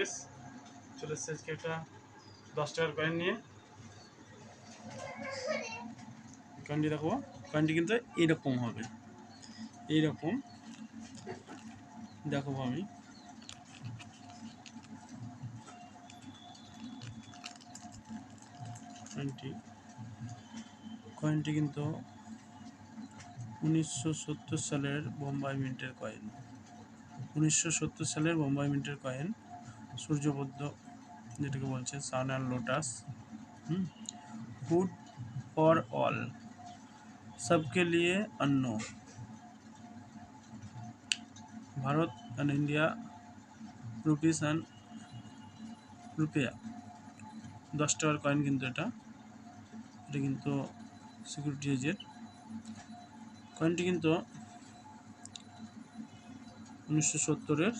রাজেশ চলে এসছে আজকে একটা দশ টাকার কয়েন নিয়ে। কয়েনটি দেখো কয়েনটি কিন্তু এইরকম হবে। এইরকম দেখো আমি কয়েনটি কয়েনটি কিন্তু উনিশশো সত্তর সালের বোম্বাই মিন্টের কয়েন উনিশশো সত্তর সালের বোম্বাই মিন্টের কয়েন সূর্যবদ্ধ যেটাকে বলছে sun and lotus hmm? Good for all সবকে লিয়ে অন্য। Bharat and India rupees and রুপিয়া দশ টাকার কয়েন কিন্তু এটা। এটা কিন্তু সিকিউরিটি এজের কয়েনটি কিন্তু উনিশশো সত্তরের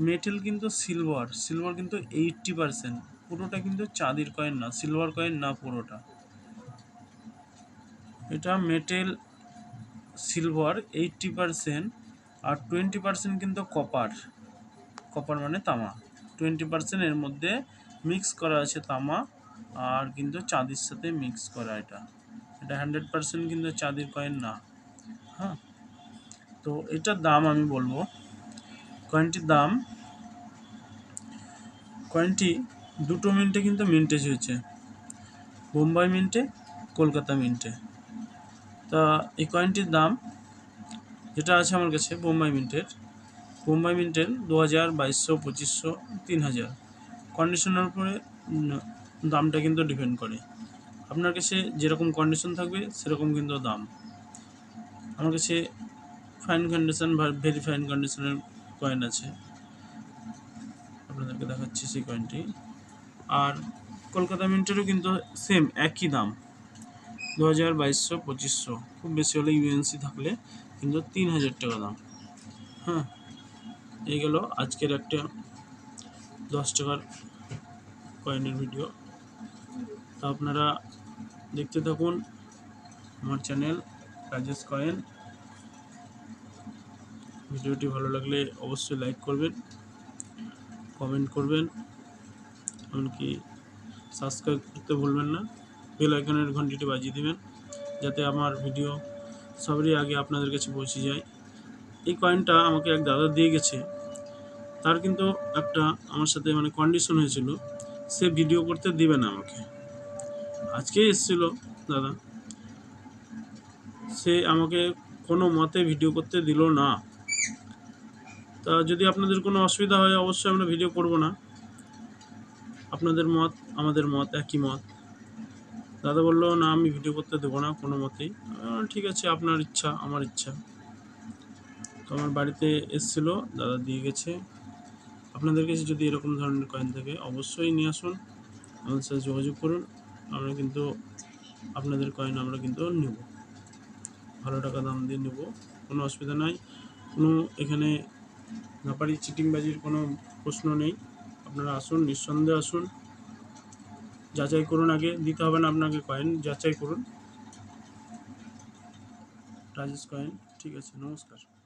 মেটেল কিন্তু সিলভার সিলভার কিন্তু এইটটি পারসেন্ট। পুরোটা কিন্তু চাঁদির কয়েন না, সিলভার কয়েন না পুরোটা। এটা মেটেল, সিলভার এইটটি পারসেন্ট আর টোয়েন্টি পারসেন্ট কিন্তু কপার। কপার মানে তামা। টোয়েন্টি পারসেন্ট এর মধ্যে মিক্স করা আছে তামা আর কিন্তু চাঁদির সাথে মিক্স করা এটা। এটা হান্ড্রেড পারসেন্ট কিন্তু চাঁদির কয়েন না। হ্যাঁ? তো এটার দাম আমি বলব। কয়েনটির দাম কয়েনটি দুটো মিন্টে কিন্তু মিন্টেজ হয়েছে। বোম্বাই মিন্টে, কলকাতা মিন্টে। তা এই কয়েনটির দাম যেটা আছে আমার কাছে বোম্বাই মিন্টের বোম্বাই মিন্টের দু হাজার বাইশশো, পঁচিশশো, তিন হাজার। কন্ডিশনের উপরে দামটা কিন্তু ডিপেন্ড করে। আপনার কাছে যেরকম কন্ডিশন থাকবে, সেরকম কিন্তু দাম। আমার কাছে ফাইন কন্ডিশন ভেরি ফাইন কন্ডিশনের কয়েন আছে। আপনাদেরকে দেখাচ্ছি সেই কয়েনটি আর কলকাতা মিন্টেরও কিন্তু সেম একই দাম। দু হাজার বাইশশো, পঁচিশশো। খুব বেশি হলে ইউএনসি থাকলে কিন্তু তিন হাজার টাকা দাম। হ্যাঁ এই গেল আজকের একটা দশ টাকার কয়েনের ভিডিও তা আপনারা দেখতে থাকুন আমার চ্যানেল রাজেশ কয়েন ভিডিওটি ভালো লাগলে অবশ্যই লাইক করবেন। কমেন্ট করবেন। এমনকি সাবস্ক্রাইব করতে ভুলবেন না। বেল আইকনের ঘন্টিটি বাজিয়ে দিবেন, যাতে আমার ভিডিও সবারই আগে আপনাদের কাছে পৌঁছে যায়। এই কয়েনটা আমাকে এক দাদা দিয়ে গেছে। তার কিন্তু একটা আমার সাথে মানে কন্ডিশন হয়েছিল। সে ভিডিও করতে দিবে না আমাকে। আজকেই এসেছিল দাদা। সে আমাকে কোনো মতে ভিডিও করতে দিল না। তা যদি আপনাদের কোনো অসুবিধা হয়, অবশ্যই আমরা ভিডিও করব না। আপনাদের মত, আমাদের মত, একই মত। দাদা বলল, না, আমি ভিডিও করতে দেবো না, কোনো মতেই। ঠিক আছে, আপনার ইচ্ছা, আমার ইচ্ছা। তো আমার বাড়িতে এসেছিল, দাদা দিয়ে গেছে। আপনাদের কাছে যদি এরকম ধরনের কয়েন থাকে, অবশ্যই নিয়ে আসুন। আমাদের সাথে যোগাযোগ করুন। আমরা কিন্তু, আপনাদের কয়েন আমরা কিন্তু নেব। ভালো টাকা দাম দিয়ে নেব। কোনো অসুবিধা নাই। কোনো এখানে ব্যাপারী চিটিংবাজির কোনো প্রশ্ন নেই। আপনারা আসুন, নিঃসন্দেহে আসুন। যাচাই করুন আগে, দিতে হবে না আপনাকে কয়েন যাচাই করুন। রাজেশ কয়েন ঠিক আছে, নমস্কার।